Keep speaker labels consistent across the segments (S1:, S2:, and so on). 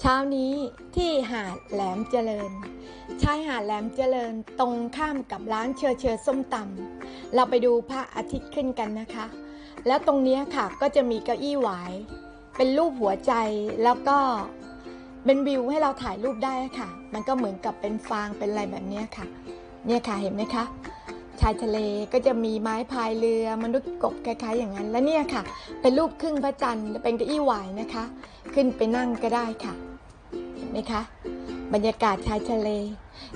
S1: เช้านี้ที่หาดแหลมเจริญ ชายหาดแหลมเจริญตรงข้ามกับร้านเชอเชอส้มตำเราไปดูพระอาทิตย์ขึ้นกันนะคะ แล้วตรงนี้ค่ะก็จะมีเก้าอี้หวาย เป็นรูปหัวใจแล้วก็เป็นวิวให้เราถ่ายรูปได้ค่ะ มันก็เหมือนกับเป็นฟางเป็นอะไรแบบนี้ค่ะ เนี่ยค่ะเห็นไหมคะายทะเลก็จะมีไม้พายเรือมนุษย์กบคล้ายๆอย่างนั้น และเนี่ยค่ะ เป็นรูปครึ่งพระจันทร์เป็นเก้าอี้หวายนะคะ ขึ้นไปนั่งก็ได้ค่ะ เห็นไหมคะ บรรยากาศชายทะเล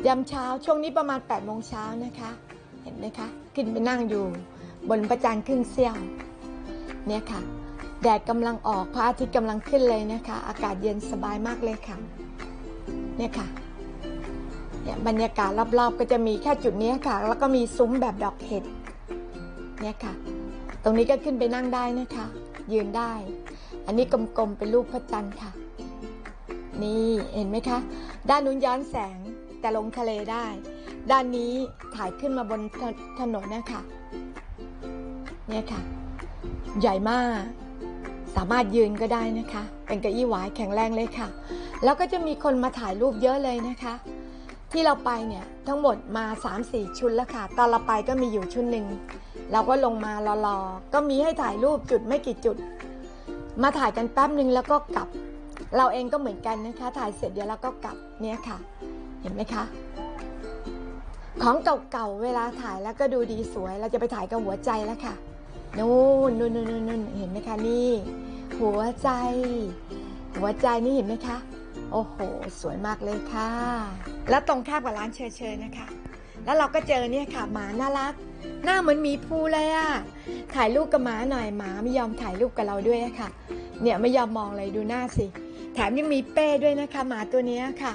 S1: ยามเช้าช่วงนี้ประมาณ8ปดโมงเช้านะคะ เห็นไหมคะ ขึ้นไปนั่งอยู่ บนพระจันทร์ครึ่งเสี้ยว เนี่ยค่ะ แดดกำลังออกพระอาทิตย์กำลังขึ้นเลยนะคะ อากาศเย็นสบายมากเลยค่ะ เนี่ยค่ะ เนี่ยบรรยากาศรอบๆ ก็จะมีแค่จุดนี้ค่ะ แล้วก็มีซุ้มแบบดอกเห็ดเนี่ยค่ะ ตรงนี้ก็ขึ้นไปนั่งได้นะคะ ยืนได้ อันนี้กลมๆเป็นรูปพระจันทร์ค่ะ นี่เห็นไหมคะ ด้านนู้นย้อนแสงแต่ลงทะเลได้ ด้านนี้ถ่ายขึ้นมาบนถถนนนะคะเนี่ยค่ะ ใหญ่มาก สามารถยืนก็ได้นะคะ เป็นเก้าอี้หวายแข็งแรงเลยค่ะ แล้วก็จะมีคนมาถ่ายรูปเยอะเลยนะคะ ที่เราไปเนี่ยทั้งหมดมา 3-4 ชุดแล้วค่ะ ตอนเราไปก็มีอยู่ชุดหนึ่งเราก็ลงมารอๆก็มีให้ถ่ายรูปจุดไม่กี่จุด มาถ่ายกันแป๊บหนึ่งแล้วก็กลับ เราเองก็เหมือนกันนะคะ ถ่ายเสร็จเดี๋ยวเราก็กลับเนี่ยค่ะ เห็นไหมคะ ของเก่าๆเวลาถ่ายแล้วก็ดูดีสวย เราจะไปถ่ายกับหัวใจแล้วค่ะนู่นนู่นนู่นนู่นเห็นไหมคะนี่ หัวใจ หัวใจนี่เห็นไหมคะ โอ้โห สวยมากเลยค่ะ แล้วตรงข้ามกับร้านเชยเชยนะคะ แล้วเราก็เจอเนี่ยค่ะหมาน่ารัก หน้าเหมือนหมีภูเลยอะถ่ายรูปกับหมาหน่อยหมาไม่ยอมถ่ายรูปกับเราด้วยะค่ะ เนี่ยไม่ยอมมองเลยดูหน้าสิแถมยังมีเป้ด้วยนะคะหมาตัวนี้ค่ะ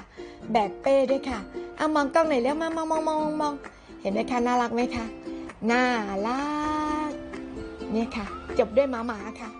S1: แบกเป้ด้วยค่ะเอามองกล้องหน่อยแล้วมามองมองมองมองเห็นไหมคะน่ารักไหมคะน่ารักเนี่ยค่ะ จบด้วยหมาหมาค่ะ